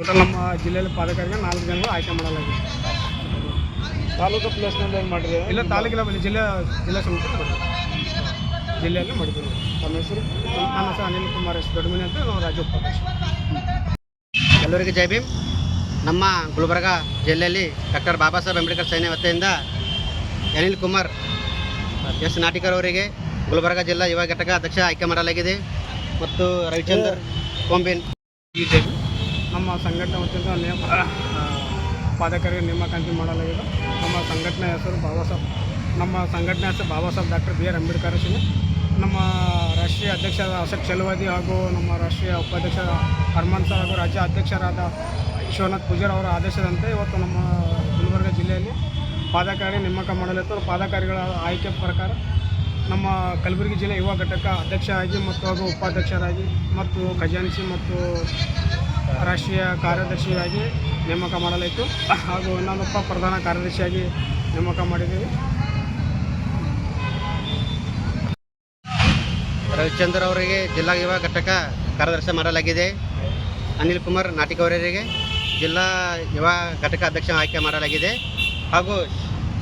Total ನಮ್ಮ ಜಿಲ್ಲೆಯಲ್ಲಿ ಪಾದಕರಿಗೆ ನಾಲ್ಕು ಜನರು ಆಯ್ಕೆ ಮಾಡಲಾಗಿದೆ. ತಾಲೂಕು ಪ್ಲೇಸ್ನಲ್ಲಿ ಏನು ಮಾಡಿದೆ ಇಲ್ಲ ತಾಲೂಕಿನ ಬಳಿ ಜಿಲ್ಲೆ ಜಿಲ್ಲಾ ಸಮಿತಿ. ಜಿಲ್ಲೆಯಲ್ಲಿ ಮಾಡಿದ್ದೀವಿ. ನಮ್ಮ ಹೆಸರು? ನನ್ನ ಹೆಸರು ಅನಿಲ್ ಕುಮಾರ್ ಎಸ್ ದೊಡ್ಡಮನೆ ಅಂತ ನಾವು ರಾಜ್ಯ ಎಲ್ಲರಿಗೂ ಎಲ್ಲರಿಗೆ ಜೈ ಭೀಮ್. ನಮ್ಮ ಗುಲ್ಬರ್ಗ ಜಿಲ್ಲೆಯಲ್ಲಿ ಡಾಕ್ಟರ್ ಬಾಬಾ ಸಾಹೇಬ್ ಅಂಬೇಡ್ಕರ್ ಸೈನ್ಯ ವತಿಯಿಂದ ಅನಿಲ್ ಕುಮಾರ್ ಎಸ್ ನಾಟಿಕರ್ ಅವರಿಗೆ ಗುಲ್ಬರ್ಗ ಜಿಲ್ಲಾ ಯುವ ಘಟಕ ಅಧ್ಯಕ್ಷ ಆಯ್ಕೆ ಮಾಡಲಾಗಿದೆ. ಮತ್ತು ರವಿಚಂದ್ರ ಕೋಂಬೇನ್. ಇದ್ದೇವೆ ನಮ್ಮ ಸಂಘಟನೆ ವತಿಯಿಂದ ನೇಮ ಪಾದಕರಿಗೆ ನೇಮಕಾತಿ ಮಾಡಲಾಗಿದೆ. ನಮ್ಮ ಸಂಘಟನೆ ಹೆಸರು ಬಾಬಾ ಸಾಹೇಬ್. ನಮ್ಮ ಸಂಘಟನೆ ಹೆಸರು Baba Saheb doctor B R Ambedkar Singh ನಮ್ಮ ರಾಷ್ಟ್ರೀಯ ಅಧ್ಯಕ್ಷರಾದ ಅಶೋಕ್ ಚಲುವಾದಿ ಹಾಗೂ ನಮ್ಮ ರಾಷ್ಟ್ರೀಯ ಉಪಾಧ್ಯಕ್ಷ ಹರ್ಮನ್ ಸರ್ ಹಾಗೂ ರಾಜ್ಯ ಅಧ್ಯಕ್ಷರಾದ ವಿಶ್ವನಾಥ್ ಪೂಜಾರ್ ಅವರ ಆದೇಶದಂತೆ ಇವತ್ತು ನಮ್ಮ ಗುಲ್ಬರ್ಗ ಜಿಲ್ಲೆಯಲ್ಲಿ ಪಾದಕಾರಿ ನೇಮಕ ಮಾಡಲಿತ್ತು ಪಾದಕಾರಿಗಳ ಆಯ್ಕೆ ಪ್ರಕಾರ ನಮ್ಮ ಕಲಬುರಗಿ ಜಿಲ್ಲೆ ಯುವ ಘಟಕ ಅಧ್ಯಕ್ಷರಾಗಿ ಮತ್ತು ಹಾಗೂ ಉಪಾಧ್ಯಕ್ಷರಾಗಿ ಮತ್ತು ಖಜಾನ್ಸಿ ಮತ್ತು ರಾಷ್ಟ್ರೀಯ ಕಾರ್ಯದರ್ಶಿಯಾಗಿ ನೇಮಕ ಮಾಡಲಾಯಿತು. ಹಾಗೂ ಇನ್ನೊಂದಪ್ಪ ಪ್ರಧಾನ ಕಾರ್ಯದರ್ಶಿಯಾಗಿ ನೇಮಕ ಮಾಡಿದ್ದೀವಿ ರವಿಚಂದ್ರ ಅವರಿಗೆ ಜಿಲ್ಲಾ ಯುವ ಘಟಕ ಕಾರ್ಯದರ್ಶಿ ಮಾಡಲಾಗಿದೆ. ಅನಿಲ್ ಕುಮಾರ್ ನಾಟಿಕ ಅವರಿಗೆ ಜಿಲ್ಲಾ ಯುವ ಘಟಕ ಅಧ್ಯಕ್ಷ ಆಯ್ಕೆ ಮಾಡಲಾಗಿದೆ. ಹಾಗೂ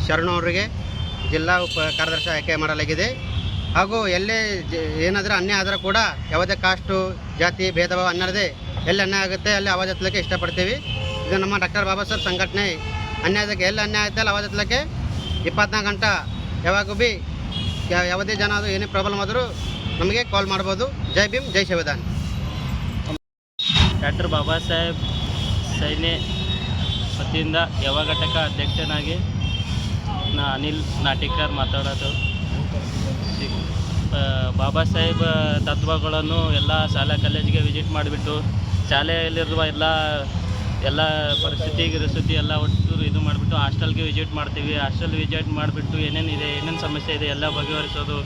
ಶರಣು ಅವರಿಗೆ ಜಿಲ್ಲಾ ಉಪ ಕಾರ್ಯದರ್ಶಿ ಆಯ್ಕೆ ಮಾಡಲಾಗಿದೆ. ಹಾಗೂ ಎಲ್ಲೇ ಏನಾದರೂ ಅನ್ಯ ಆದರೂ ಕೂಡ ಯಾವುದೇ ಕಾಸ್ಟು, ಜಾತಿ ಭೇದ ಭಾವ ಅನ್ನದೇ ಎಲ್ಲಿ ಅನ್ಯಾಯ ಆಗುತ್ತೆ, ಅಲ್ಲಿ ಆವಾಜ್ ಎತ್ತಲಿಕ್ಕೆ ಇಷ್ಟಪಡ್ತೀವಿ. ಇದು ನಮ್ಮ ಡಾಕ್ಟರ್ ಬಾಬಾ ಸಾಹೇಬ್ ಸಂಘಟನೆ ಅನ್ಯಾಯಕ್ಕೆ ಎಲ್ಲಿ ಅನ್ಯಾಯ ಆಯ್ತಲ್ಲ ಆವಾಜ್ ಎತ್ತಲಿಕ್ಕೆ ಇಪ್ಪತ್ನಾಲ್ಕು ಗಂಟೆ ಯಾವಾಗೂ ಯಾ- ಯಾವುದೇ ಜನ ಅದು ಏನೇ ಪ್ರಾಬ್ಲಮ್ ಆದರೂ ನಮಗೆ ಕಾಲ್ ಮಾಡ್ಬೋದು. ಜೈ ಭೀಮ್, ಜೈ ಸಂವಿಧಾನ್. ಡಾಕ್ಟರ್ ಬಾಬಾ ಸಾಹೇಬ್ ಸೈನ್ಯ ವತಿಯಿಂದ ಯಾವ ಘಟಕ ಅಧ್ಯಕ್ಷನಾಗಿ ನಾ ಅನಿಲ್ ನಾಟಿಕರ್ ಮಾತಾಡೋದು. ಬಾಬಾ ಸಾಹೇಬ್ ತತ್ವಗಳನ್ನು ಎಲ್ಲ ಶಾಲಾ, ಕಾಲೇಜಿಗೆ ವಿಸಿಟ್ ಮಾಡಿಬಿಟ್ಟು ಶಾಲೆಯಲ್ಲಿರುವ ಎಲ್ಲ ಎಲ್ಲ ಪರಿಸ್ಥಿತಿ ಗಿರಿಸ್ಥಿತಿ ಎಲ್ಲ ಒಟ್ಟು ಇದು ಮಾಡಿಬಿಟ್ಟು ಹಾಸ್ಟೆಲ್ಗೆ ವಿಸಿಟ್ ಮಾಡ್ತೀವಿ. ಹಾಸ್ಟೆಲ್ ವಿಸಿಟ್ ಮಾಡಿಬಿಟ್ಟು ಏನೇನಿದೆ ಏನೇನು ಸಮಸ್ಯೆ ಇದೆ ಎಲ್ಲ ಬಗೆಹರಿಸೋದು.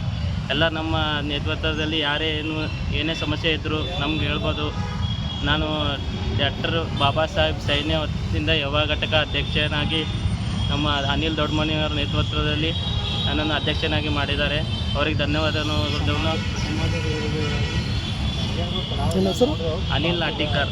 ಎಲ್ಲ ನಮ್ಮ ನೇತೃತ್ವದಲ್ಲಿ ಯಾರೇ ಏನು, ಏನೇ ಸಮಸ್ಯೆ ಇದ್ದರೂ ನಮ್ಗೆ ಹೇಳ್ಬೋದು. ನಾನು ಡಾಕ್ಟರ್ ಬಾಬಾ ಸಾಹೇಬ್ ಸೈನ್ಯ ವತಿಯಿಂದ ಯುವ ಘಟಕ ಅಧ್ಯಕ್ಷನಾಗಿ ನಮ್ಮ ಅನಿಲ್ ದೊಡ್ಡಮನಿಯವರ ನೇತೃತ್ವದಲ್ಲಿ ನನ್ನನ್ನು ಅಧ್ಯಕ್ಷನಾಗಿ ಮಾಡಿದ್ದಾರೆ. ಅವರಿಗೆ ಧನ್ಯವಾದಗಳನ್ನು ನಿಮ್ಮ ಹೆಸರು? ಅನಿಲ್ ನಾಟಿಕರ್